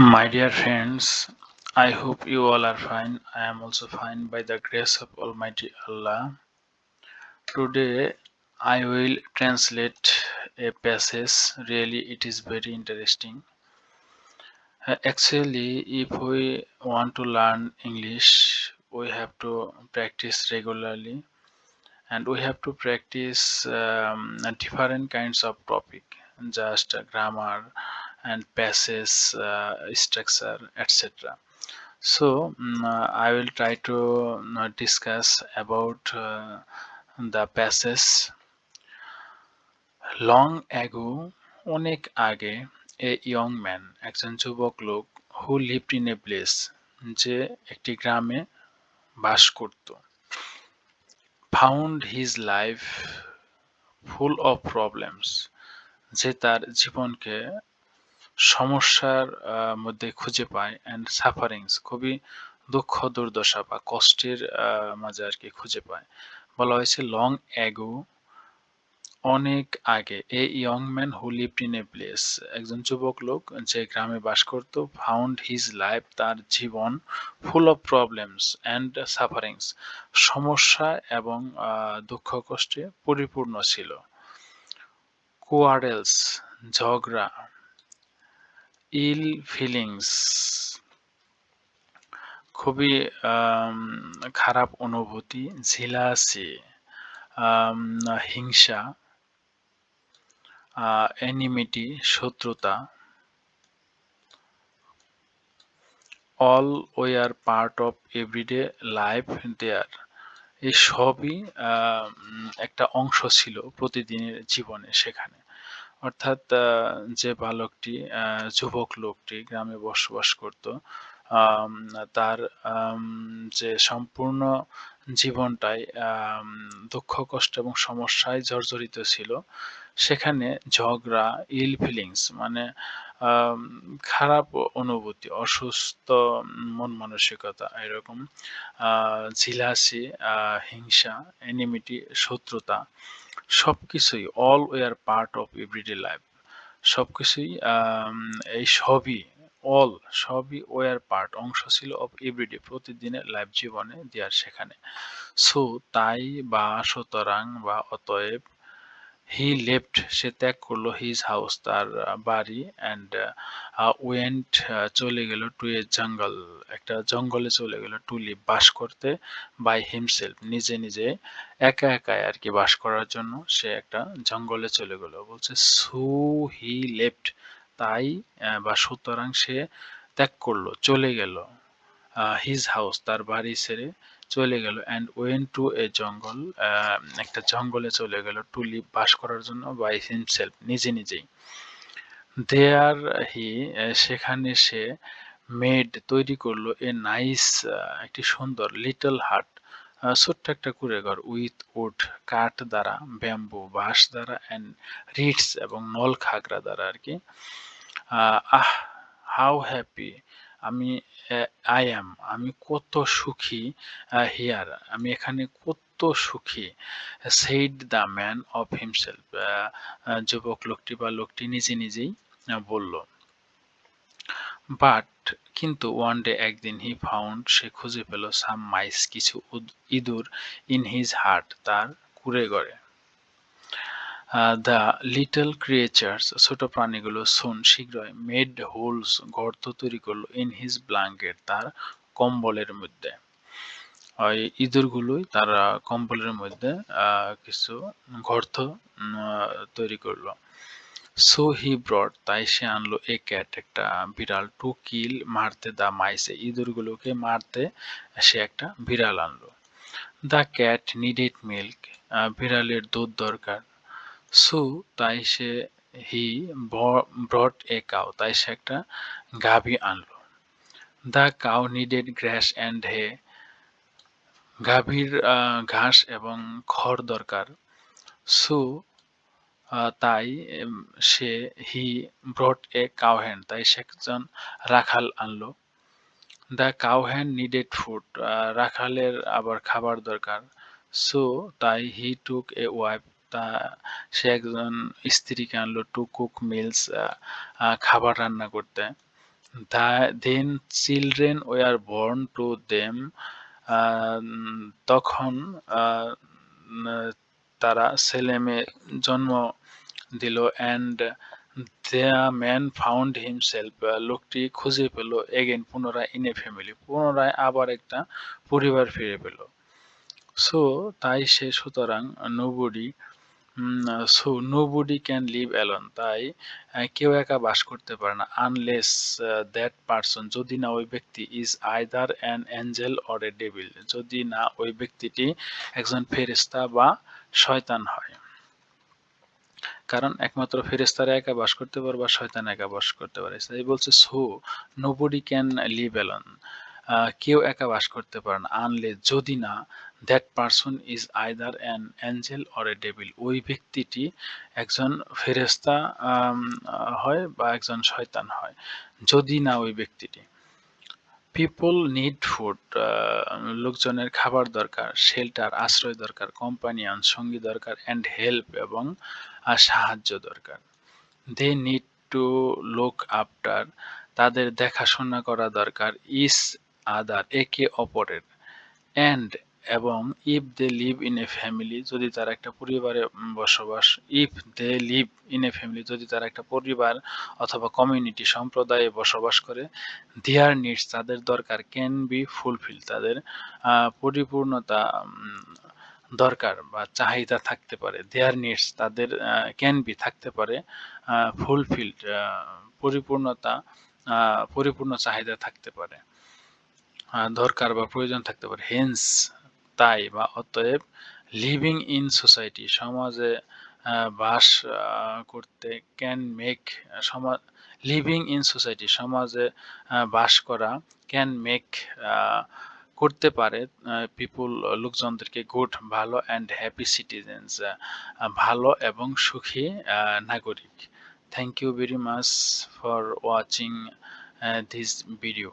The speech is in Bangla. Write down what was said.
My dear friends, I hope you all are fine. I am also fine by the grace of Almighty Allah. Today I will translate a passage. Really, it is very interesting. Uh, actually, if we want to learn English, we have to practice regularly and we have to practice um, different kinds of topic, just grammar and passage, uh, structure, etc. So mm, uh, I will try to discuss about uh, the passage. Long ago অনেক আগে এ ইয়ং ম্যান একজন যুবক লোক who lived in a place যে একটি গ্রামে বাস করত found his life full of problems যে তার জীবনকে সমস্যার মধ্যে খুঁজে পায় অ্যান্ড সাফারিংস খুবই দুঃখ, দুর্দশা বা কষ্টের মাঝে আর কি খুঁজে পায়। বলা হয়েছে লং অ্যাগো অনেক আগে a young man who lived in a place একজন যুবক লোক যে গ্রামে বাস করত ফাউন্ড হিজ লাইফ তার জীবন full of problems and sufferings সমস্যা এবং দুঃখ, কষ্টে পরিপূর্ণ ছিল। কোয়ারেলস ঝগড়া ইল ফিলিংস খুবই খারাপ অনুভূতি ঝিলাসি হিংসা অ্যানিমিটি শত্রুতা all were part of everyday life there এই সবই একটা অংশ ছিল প্রতিদিনের জীবনে সেখানে। অর্থাৎ যে বালকটি যুবক লোকটি গ্রামে বসবাস করত তার যে সম্পূর্ণ জীবনটাই দুঃখ, কষ্ট এবং সমস্যায় জর্জরিত ছিল। সেখানে ঝগড়া, ইল ফিলিংস মানে খারাপ অনুভূতি, অসুস্থ, মন মানসিকতা এরকম ঝিলাসি হিংসা, এনিমিটি, শত্রুতা সবকিছুই all were part of everyday life সব কিছুই এই সবই অল সবই ওয়ার পার্ট অংশ ছিল অফ এভরিডে প্রতিদিনের লাইফ জীবনে দেওয়ার সেখানে। সো তাই বা সুতরাং বা অতএব হি লেফট সে ত্যাগ করল হিজ হাউস তার বাড়ি অ্যান্ড ওয়েন্ট চলে গেল টু এ জঙ্গল একটা জঙ্গলে চলে গেল টু লিভ বাস করতে বাই হিমসেলফ নিজে নিজে একা একাই আর কি বাস করার জন্য সে একটা জঙ্গলে চলে গেল। বলছে সু হি লেফট তাই বা সুতরাং সে ত্যাগ করল, চলে গেল হিজ হাউস তার বাড়ি ছেড়ে চলে গেল অ্যান্ড ওয়েন টু এ জঙ্গল একটা জঙ্গলে চলে গেল টু লিভ বাস করার জন্য বাই হিমসেলফ নিজে নিজেই। দেয়ার হি সেখানে সে মেড তৈরি করল এ নাইস একটি সুন্দর লিটল হাট ছোট্ট একটা কুড়ে ঘর উইথ উড কাঠ দ্বারা ব্যাম্বু বাঁশ দ্বারা অ্যান্ড রিডস এবং নল খাগড়া দ্বারা আর কি। আহ হাউ হ্যাপি আমি আই অ্যাম আমি কত সুখী হিয়ার আমি এখানে কত সুখী said the man of himself যুবক লোকটি বা লোকটি নিজে নিজেই বলল বাট কিন্তু ওয়ান ডে একদিন হি ফাউন্ড সে খুঁজে পেল সাম মাইস কিছু ইঁদুর ইন হিজ হার্ট তার কুড়ে গড়ে দ্য লিটল ক্রিয়েচার্স ছোট প্রাণীগুলো সুন শীঘ্রই মেড হোলস গর্ত তৈরি করল ইন হিজ ব্ল্যাঙ্কেট তার কম্বলের মধ্যে। ওই ইঁদুরগুলোই তারা কম্বলের মধ্যে কিছু গর্ত তৈরি করল। সো হি ব্রড তাই সে আনলো এ ক্যাট একটা বিড়াল টু কিল মারতে দা মাইসে ইঁদুরগুলোকে মারতে সে একটা বিড়াল আনলো। দ্য ক্যাট নিডেড মিল্ক বিড়ালের দুধ দরকার সো, তাই সে হি ব্রড এ কাউ, তাই সে একটা গাভী আনলো। The cow needed grass and hay, গাভীর ঘাস এবং খড় দরকার। সো তাই সে হি ব্রট এ কাউ হ্যান্ড, তাই সে একজন রাখাল আনলো। The cow hand needed food রাখালের আবার খাবার দরকার। সো, তাই হি টুক এ ওয়াইফ তা সে একজন স্ত্রীকে আনলো টু কুক মিলস খাবার রান্না করতে। Then children were born to them তখন তারা ছেলে মেয়ে জন্ম দিল and the man found himself লোকটি খুঁজে পেল এগেন পুনরায় ইন এ ফ্যামিলি পুনরায় আবার একটা পরিবার ফিরে পেল। সো তাই সে সুতরাং nobody so nobody can live alone তাই কেউ একা বাস করতে পারে না আনলেস দ্যাট পারসন যদি না ওই ব্যক্তি is either an angel or a devil যদি না ওই ব্যক্তিটি একজন ফেরিস্তা বা শয়তান হয়। কারণ একমাত্র ফেরেস্তারা একা বাস করতে পারে বা শয়তান একা বাস করতে পারে। তাই বলছে so nobody can live alone কেউ একা বাস করতে পারে না। আনলে যদি না that person is either an angel or a devil ওই ব্যক্তিটি একজন ফেরেস্তা হয় বা একজন শয়তান হয়। যদি না ওই ব্যক্তিটি। পিপল নিড ফুড লোকজনের খাবার দরকার শেল্টার আশ্রয় দরকার কোম্পানিয়ন সঙ্গী দরকার অ্যান্ড হেল্প এবং সাহায্য দরকার। They need to look after তাদের দেখাশোনা করা দরকার। ইস আদার, একে অপরের। অ্যান্ড এবং if they live in a family যদি তারা একটা পরিবারে বসবাস if they live in a family যদি তারা একটা পরিবার অথবা কমিউনিটি সম্প্রদায়ে বসবাস করে দেয়ার নিডস তাদের দরকার ক্যান বি ফুলফিল তাদের পরিপূর্ণতা দরকার বা চাহিদা থাকতে পারে দেয়ার নিডস তাদের ক্যান বি থাকতে পারে ফুলফিল্ড পরিপূর্ণতা পরিপূর্ণ চাহিদা থাকতে পারে। দরকার বা প্রয়োজন থাকতে পারে। হেন্স তাই বা অতএব লিভিং ইন সোসাইটি সমাজে বাস করতে ক্যান মেক সমাজ লিভিং ইন সোসাইটি সমাজে বাস করা ক্যান মেক করতে পারে পিপুল লোকজনদেরকে গুড ভালো অ্যান্ড হ্যাপি সিটিজেন্স ভালো এবং সুখী নাগরিক। Thank you very much for watching this video